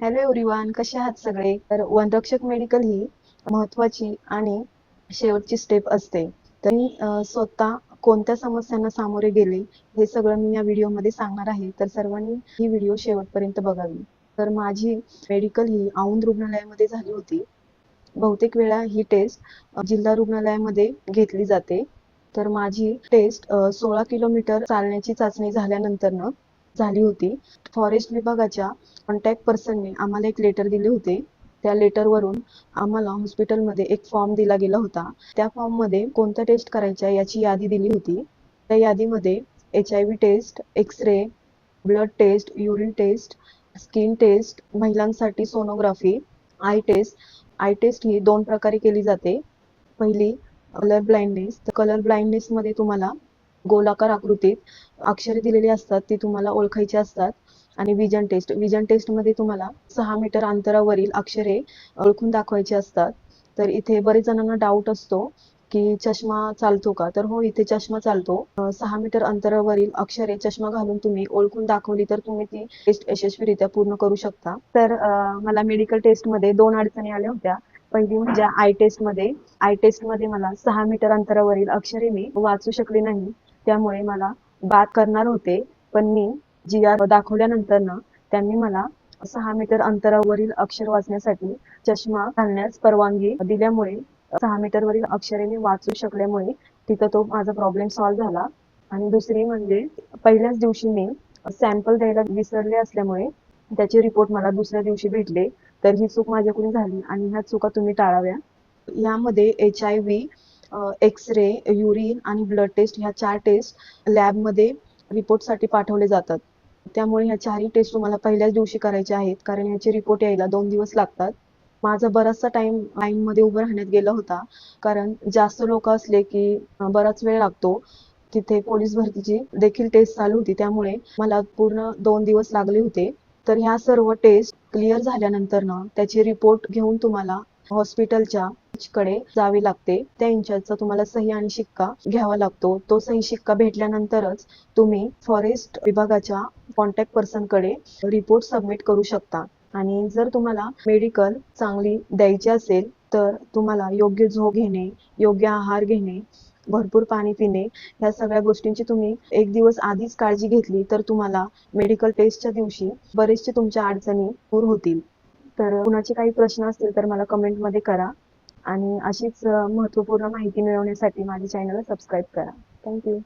Hello everyone कसे आहात सगळे? तर वनरक्षक मेडिकल ही महत्वाची आणि शेवटची स्टेप असते. तर मी स्वतः कोणत्या समस्यांना सामोरे गेले हे सगळं मी या व्हिडिओमध्ये सांगणार आहे. तर सर्वांनी ही व्हिडिओ शेवटपर्यंत बघावी. तर माझी मेडिकल ही औंध रुग्णालयामध्ये झाली होती. बहुतेक वेळा ही टेस्ट जिल्हा रुग्णालयामध्ये घेतली जाते. तर माझी टेस्ट सोळा किलोमीटर चालण्याची चाचणी झाल्यानंतरनं झाली होती. फॉरेस्ट विभागाच्या कॉन्टॅक्ट पर्सनने आम्हाला एक लेटर दिले होते. त्या लेटरवरून आम्हाला हॉस्पिटलमध्ये एक फॉर्म दिला गेला होता. त्या फॉर्ममध्ये कोणत्या टेस्ट करायच्या याची यादी दिली होती. त्या यादीमध्ये H I V test X ray blood test urine test skin test महिलांसाठी sonography eye test eye test ही दोन प्रकारे केली जाते. पहिली कलर ब्लाइंडनेस तर कलर ब्लाइंडनेस मध्ये तुम्हाला गोलाकार आकृतीत अक्षरे दिलेली असतात ती तुम्हाला ओळखायची असतात. आणि विजन टेस्ट विजन टेस्टमध्ये तुम्हाला सहा मीटर अंतरावरील अक्षरे ओळखून दाखवायची असतात. तर इथे बरेच जणांना डाऊट असतो की चष्मा चालतो का? तर हो इथे चष्मा चालतो. सहा मीटर अंतरावरील अक्षरे चष्मा घालून तुम्ही ओळखून दाखवली तर तुम्ही ती टेस्ट यशस्वीरित्या पूर्ण करू शकता. तर मला मेडिकल टेस्टमध्ये दोन अडचणी आल्या होत्या. पहिली म्हणजे आय टेस्टमध्ये आय टेस्टमध्ये मला सहा मीटर अंतरावरील अक्षरे मी वाचू शकले नाही. त्यामुळे मला बाद करणार होते. पण मी जी आर दाखवल्यानंतर ना त्यांनी मला सहा मीटर अंतरावरील अक्षर वाचण्यासाठी चष्मा घालण्यास परवानगी दिल्यामुळे सहा मीटरवरील अक्षरे मी वाचू शकल्यामुळे तिथं तो माझा प्रॉब्लेम सॉल्व्ह झाला. आणि दुसरी म्हणजे पहिल्याच दिवशी मी सॅम्पल द्यायला विसरले असल्यामुळे त्याचे रिपोर्ट मला दुसऱ्या दिवशी भेटले. तर ही चूक माझ्याकडून झाली आणि ह्या चुका तुम्ही टाळाव्या. यामध्ये H I V X ray urine आणि ब्लड टेस्ट ह्या चार टेस्ट लॅबमध्ये रिपोर्टसाठी पाठवले जातात. त्यामुळे ह्या चारही टेस्ट तुम्हाला पहिल्याच दिवशी करायच्या आहेत. कारण ह्याचे रिपोर्ट यायला दोन दिवस लागतात. माझा बराचसा टाइम लाईन मध्ये उभं राहण्यात गेला होता. कारण जास्त लोक असले की बराच वेळ लागतो. तिथे पोलीस भरतीची देखील टेस्ट चालू होती. त्यामुळे मला पूर्ण दोन दिवस लागले होते. तर ह्या सर्व टेस्ट क्लिअर झाल्यानंतर ना त्याचे रिपोर्ट घेऊन तुम्हाला हॉस्पिटलच्या कडे जावे लागते. त्या इंचार्जचा तुम्हाला सही आणि शिक्का घ्यावा लागतो. तो सही शिक्का भेटल्यानंतरच तुम्ही फॉरेस्ट विभागाच्या कॉन्टॅक्ट पर्सनकडे रिपोर्ट सबमिट करू शकता. आणि जर तुम्हाला मेडिकल चांगली द्यायची असेल तर तुम्हाला योग्य झोप घेणे योग्य आहार घेणे भरपूर पाणी पिणे ह्या सगळ्या गोष्टींची तुम्ही एक दिवस आधीच काळजी घेतली तर तुम्हाला मेडिकल टेस्टच्या दिवशी बरेचसे तुमच्या अडचणी दूर होतील. तर कुणाचे काही प्रश्न असतील तर मला कमेंटमध्ये करा. आणि अशीच महत्त्वपूर्ण माहिती मिळवण्यासाठी माझ्या चॅनल सबस्क्राईब करा. थँक्यू